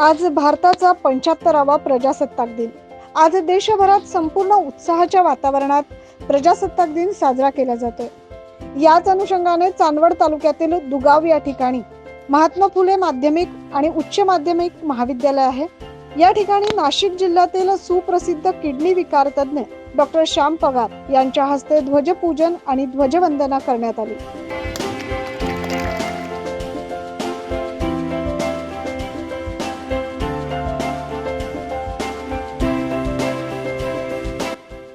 आज भारताचा पंच्याहत्तरावा प्रजासत्ताक दिन. आज देशभरात संपूर्ण उत्साहाच्या वातावरणात प्रजासत्ताक दिन साजरा केला जातोय. याच अनुषंगाने चांदवड तालुक्यातील दुगाव या ठिकाणी महात्मा फुले माध्यमिक आणि उच्च माध्यमिक महाविद्यालय आहे. या ठिकाणी नाशिक जिल्ह्यातील सुप्रसिद्ध किडनी विकार तज्ज्ञ डॉक्टर श्याम पगार यांच्या हस्ते ध्वजपूजन आणि ध्वजवंदना करण्यात आली.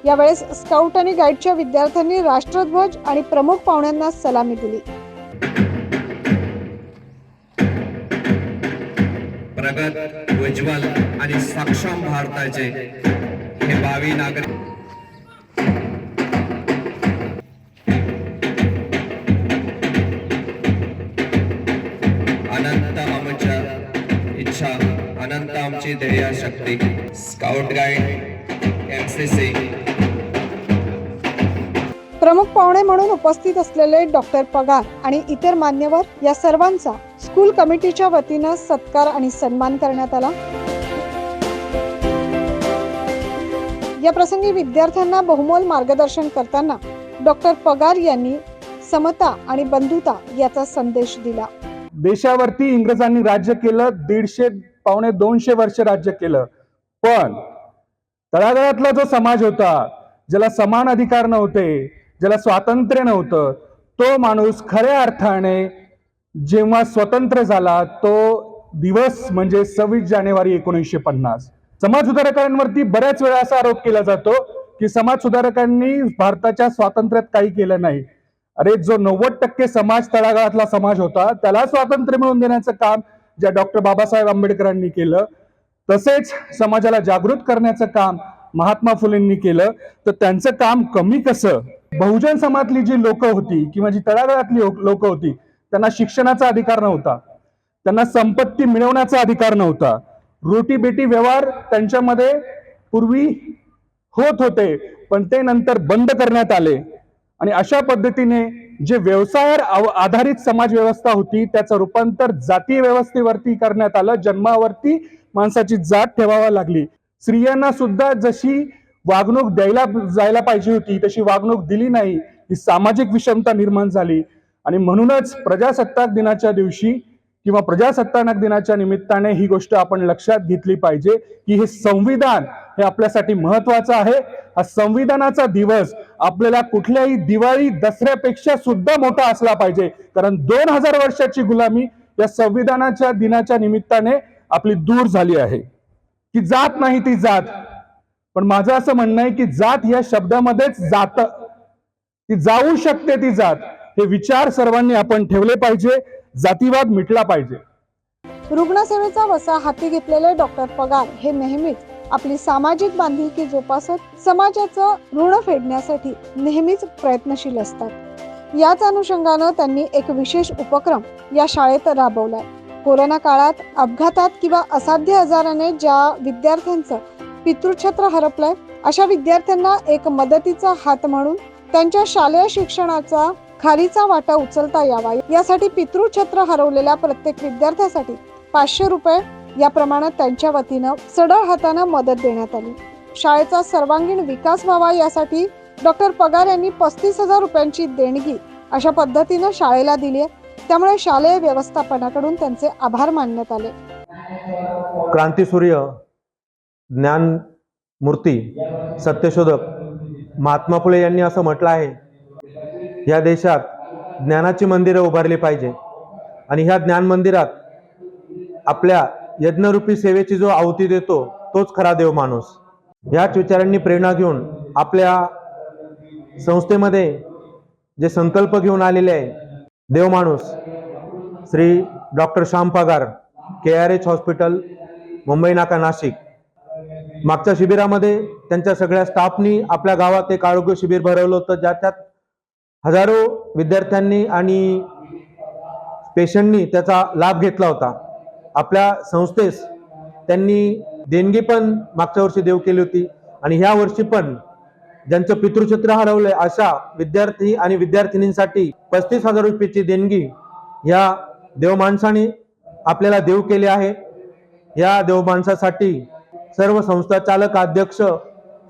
यावेळेस स्काउट आणि गाईडच्या विद्यार्थ्यांनी राष्ट्रध्वज आणि प्रमुख पाहुण्यांना सलामी दिली. प्रगत उज्ज्वल आणि सक्षम भारताचे हे भावी नागरिक अनंत आमच्या इच्छा अनंत आमची ध्येयशक्ती. स्काउट गाईड प्रमुख पाहुणे म्हणून उपस्थित असलेले डॉक्टर पगार आणि इतर मान्यवर या सर्वांचा स्कूल कमिटीच्या वतीनं सत्कार आणि सन्मान करण्यात आला. या प्रसंगी विद्यार्थ्यांना बहुमोल मार्गदर्शन करताना डॉक्टर पगार यांनी समता आणि बंधुता याचा संदेश दिला. देशावरती इंग्रजांनी राज्य केलं दीडशे पावणे दोनशे वर्ष राज्य केलं. पण तळागाळातला जो समाज होता ज्याला समान अधिकार नव्हते ज्याला स्वातंत्र्य नव्हतं तो माणूस खऱ्या अर्थाने जेव्हा स्वतंत्र झाला तो दिवस म्हणजे सव्वीस जानेवारी एकोणीसशे पन्नास. समाज सुधारकांवरती बऱ्याच वेळा असा आरोप केला जातो की समाज सुधारकांनी भारताच्या स्वातंत्र्यात काही केलं नाही. अरे जो नव्वद टक्के समाज तळागाळातला समाज होता त्याला स्वातंत्र्य मिळवून देण्याचं काम ज्या डॉक्टर बाबासाहेब आंबेडकरांनी केलं. तसेच समाजाला जागृत करण्याचं काम महात्मा फुलेंनी केलं. तर त्यांचं काम कमी कसं? बहुजन समाजातली जी लोक होती किंवा जी तळागाळातली हो, लोक होती त्यांना शिक्षणाचा अधिकार नव्हता. त्यांना संपत्ती मिळवण्याचा अधिकार नव्हता. रोटी बेटी व्यवहार त्यांच्यामध्ये पूर्वी होत होते पण ते नंतर बंद करण्यात आले. आणि अशा पद्धतीने जे व्यवसायावर आधारित समाज व्यवस्था होती त्याचं रूपांतर जातीय व्यवस्थेवरती करण्यात आलं जन्मावरती माणसाची जात ठेवावा लागली. स्त्रियांना सुद्धा जशी वागणूक द्यायला जायला पाहिजे होती तशी वागणूक दिली नाही ही सामाजिक विषमता निर्माण झाली. आणि म्हणूनच प्रजासत्ताक दिनाच्या दिवशी किंवा प्रजासत्ताक दिनाच्या निमित्ताने ही गोष्ट आपण लक्षात घेतली पाहिजे की हे संविधान हे आपल्यासाठी महत्वाचं आहे. हा संविधानाचा दिवस आपल्याला कुठल्याही दिवाळी दसऱ्यापेक्षा सुद्धा मोठा असला पाहिजे. कारण दोन हजार वर्षाची गुलामी या संविधानाच्या दिनाच्या निमित्ताने आपली दूर झाली आहे. की जात नाही ती जात. पण माझं असं म्हणणं आहे की जात या शब्दामध्येच जात ती जाऊ शकते ती जात हे विचार सर्वांनी आपण ठेवले पाहिजे जातीवाद मिटला पाहिजे. रुग्णसेवेचा वसा हाती घेतलेले डॉक्टर पगार हे नेहमीच आपली सामाजिक बांधिलकी जोपासत समाजाचं ऋण फेडण्यासाठी नेहमीच प्रयत्नशील असतात. याच अनुषंगानं त्यांनी एक विशेष उपक्रम या शाळेत राबवलाय. कोरोना काळात अपघातात किंवा असाध्य आजाराने ज्या विद्यार्थ्यांचं पितृछत्र हरपलंय अशा विद्यार्थ्यांना एक मदतीचा हात म्हणून त्यांच्या शालेय शिक्षणाचा खारीचा वाटा उचलता यावा. यासाठी पितृछत्र हरवलेल्या प्रत्येक विद्यार्थ्यासाठी पाचशे रुपये या प्रमाणात त्यांच्या वतीनं सडळ हातानं मदत देण्यात आली. शाळेचा सर्वांगीण विकास व्हावा यासाठी डॉक्टर पगार यांनी पस्तीस हजार रुपयांची देणगी अशा पद्धतीनं शाळेला दिली आहे त्यामुळे शालेय व्यवस्थापनाकडून त्यांचे आभार मानण्यात आले. क्रांतीसूर्य ज्ञानमूर्ती सत्यशोधक महात्मा फुले यांनी असं म्हटलं आहे या देशात ज्ञानाची मंदिरं उभारली पाहिजे. आणि ह्या ज्ञान मंदिरात आपल्या यज्ञरूपी सेवेची जो आहुती देतो तोच खरा देव माणूस. याच विचारांनी प्रेरणा घेऊन आपल्या संस्थेमध्ये जे संकल्प घेऊन आलेले आहे देव माणूस Shri doctor Shyam Pagar K R H hospital Mumbai Naka Nashik. मागच्या शिबिरामध्ये त्यांच्या सगळ्या स्टाफनी आपल्या गावात एक आरोग्य शिबिर भरवलं होतं ज्याच्यात हजारो विद्यार्थ्यांनी आणि पेशंटनी त्याचा लाभ घेतला होता. आपल्या संस्थेस त्यांनी देणगी पण मागच्या वर्षी देव केली होती आणि ह्या वर्षी पण ज्यांचं पितृक्षेत्र हरवलंय अशा विद्यार्थी आणि विद्यार्थिनींसाठी पस्तीस हजार रुपयाची देणगी या देव माणसाने आपल्याला देव केले आहे. या देवमाणसासाठी सर्व संस्था चालक अध्यक्ष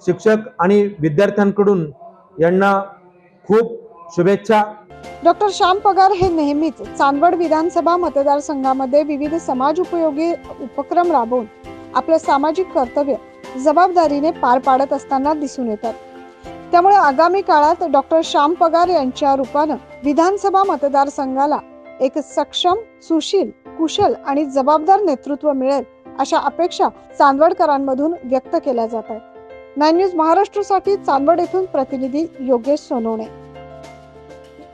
शिक्षक आणि विद्यार्थ्यांकडून यांना खूप शुभेच्छा. डॉक्टर श्याम पगार हे नेहमीच चांदवड विधानसभा मतदारसंघामध्ये विविध समाज उपयोगी उपक्रम राबवून आपलं सामाजिक कर्तव्य जबाबदारीने पार पाडत असताना दिसून येतात. त्यामुळे आगामी काळात डॉक्टर श्याम पगार यांच्या रूपानं विधानसभा मतदारसंघाला एक सक्षम सुशील कुशल आणि जबाबदार नेतृत्व मिळेल अशा अपेक्षा चांदवडकरांमधून व्यक्त केल्या जात आहेत. नाईन न्यूज महाराष्ट्रासाठी चांदवड येथून प्रतिनिधी योगेश सोनवणे.